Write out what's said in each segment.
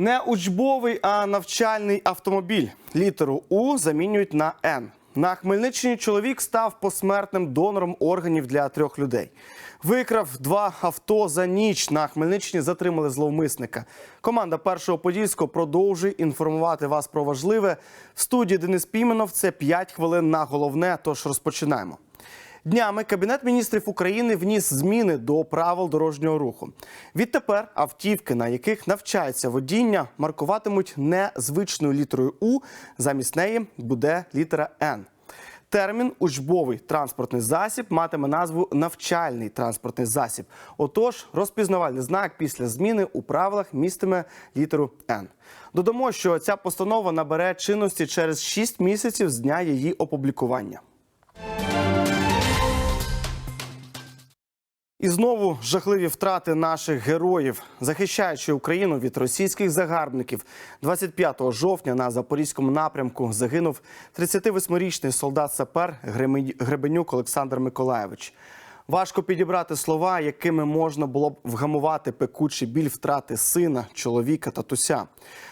Не учбовий, а навчальний автомобіль. Літеру У замінюють на Н. На Хмельниччині чоловік став посмертним донором органів для трьох людей. Викрав два авто за ніч. На Хмельниччині затримали зловмисника. Команда першого подільського продовжує інформувати вас про важливе. В студії Денис Піменов це 5 хвилин на головне. Тож розпочинаємо. Днями Кабінет міністрів України вніс зміни до правил дорожнього руху. Відтепер автівки, на яких навчається водіння, маркуватимуть не звичною літерою У, замість неї буде літера Н. Термін учбовий транспортний засіб матиме назву навчальний транспортний засіб. Отож, розпізнавальний знак після зміни у правилах містиме літеру Н. Додамо, що ця постанова набере чинності через 6 місяців з дня її опублікування. І знову жахливі втрати наших героїв, захищаючи Україну від російських загарбників. 25 жовтня на запорізькому напрямку загинув 38-річний солдат-сапер Гребенюк Олександр Миколаєвич. Важко підібрати слова, якими можна було б вгамувати пекучий біль втрати сина, чоловіка та туся.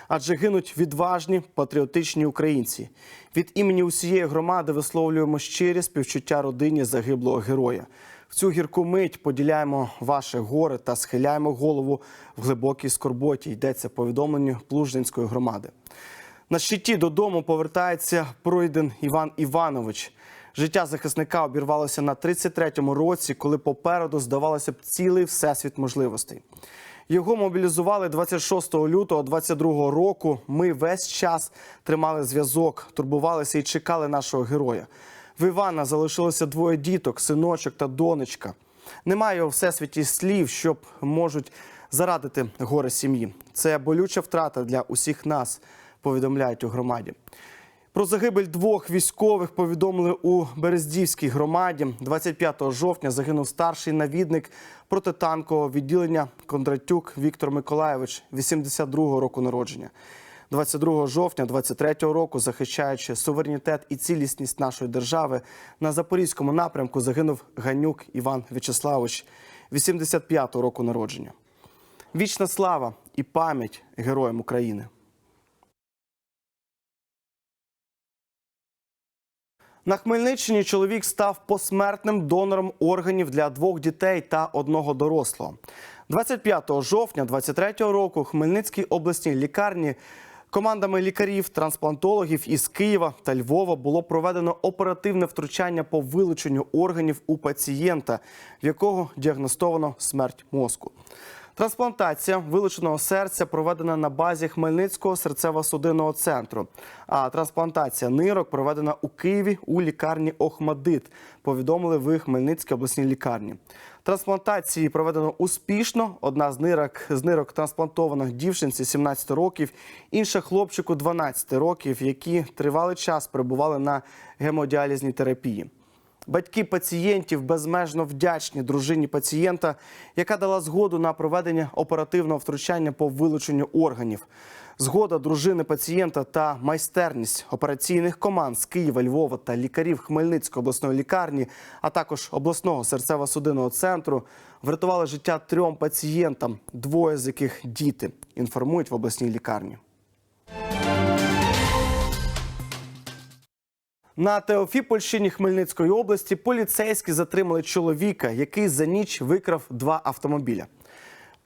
Адже гинуть відважні патріотичні українці. Від імені усієї громади висловлюємо щирі співчуття родині загиблого героя. В цю гірку мить поділяємо ваше горе та схиляємо голову в глибокій скорботі. Йдеться повідомленню Плужненської громади. На щиті додому повертається пройден Іван Іванович. Життя захисника обірвалося на 33-му році, коли попереду здавалося б цілий всесвіт можливостей. Його мобілізували 26 лютого 22 року. Ми весь час тримали зв'язок, турбувалися і чекали нашого героя. В Івана залишилося двоє діток, синочок та донечка. Немає у всесвіті слів, що можуть зарадити горе сім'ї. Це болюча втрата для усіх нас, повідомляють у громаді. Про загибель двох військових повідомили у Берездівській громаді. 25 жовтня загинув старший навідник протитанкового відділення Кондратюк Віктор Миколаєвич, 82-го року народження. 22 жовтня 23-го року, захищаючи суверенітет і цілісність нашої держави, на запорізькому напрямку загинув Ганюк Іван В'ячеславович, 85-го року народження. Вічна слава і пам'ять героям України. На Хмельниччині чоловік став посмертним донором органів для двох дітей та одного дорослого. 25 жовтня 23 року Хмельницькій обласній лікарні командами лікарів, трансплантологів із Києва та Львова було проведено оперативне втручання по вилученню органів у пацієнта, в якого діагностовано смерть мозку. Трансплантація вилученого серця проведена на базі Хмельницького серцево-судинного центру. А трансплантація нирок проведена у Києві у лікарні Охмадит. Повідомили в Хмельницькій обласній лікарні. Трансплантації проведено успішно. Одна з нирок з нирок трансплантована дівчинці 17 років, інша хлопчику 12 років, які тривалий час перебували на гемодіалізній терапії. Батьки пацієнтів безмежно вдячні дружині пацієнта, яка дала згоду на проведення оперативного втручання по вилученню органів. Згода дружини пацієнта та майстерність операційних команд з Києва, Львова та лікарів Хмельницької обласної лікарні, а також обласного серцево-судинного центру врятували життя трьом пацієнтам, двоє з яких діти. Інформують в обласній лікарні. На Теофіпольщині Хмельницької області поліцейські затримали чоловіка, який за ніч викрав два автомобіля.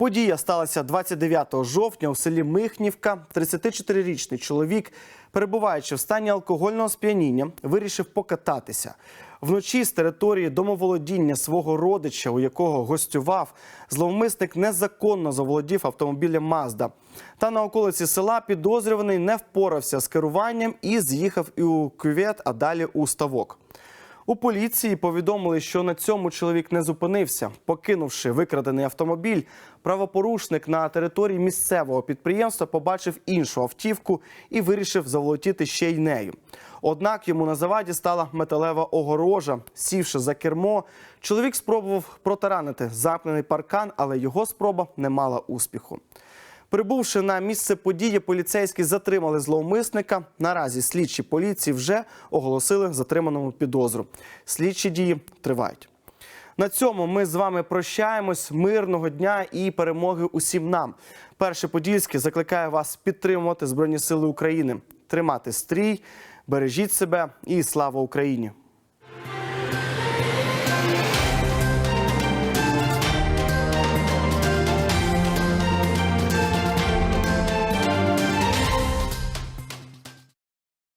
Подія сталася 29 жовтня у селі Михнівка. 34-річний чоловік, перебуваючи в стані алкогольного сп'яніння, вирішив покататися. Вночі з території домоволодіння свого родича, у якого гостював, зловмисник незаконно заволодів автомобілем Мазда. Та на околиці села підозрюваний не впорався з керуванням і з'їхав і у кювет, а далі у ставок. У поліції повідомили, що на цьому чоловік не зупинився. Покинувши викрадений автомобіль, правопорушник на території місцевого підприємства побачив іншу автівку і вирішив заволотіти ще й нею. Однак йому на заваді стала металева огорожа. Сівши за кермо, чоловік спробував протаранити замкнений паркан, але його спроба не мала успіху. Прибувши на місце події, поліцейські затримали зловмисника. Наразі слідчі поліції вже оголосили затриманому підозру. Слідчі дії тривають. На цьому ми з вами прощаємось. Мирного дня і перемоги усім нам. Перше Подільське закликає вас підтримувати Збройні Сили України, тримати стрій, бережіть себе і слава Україні.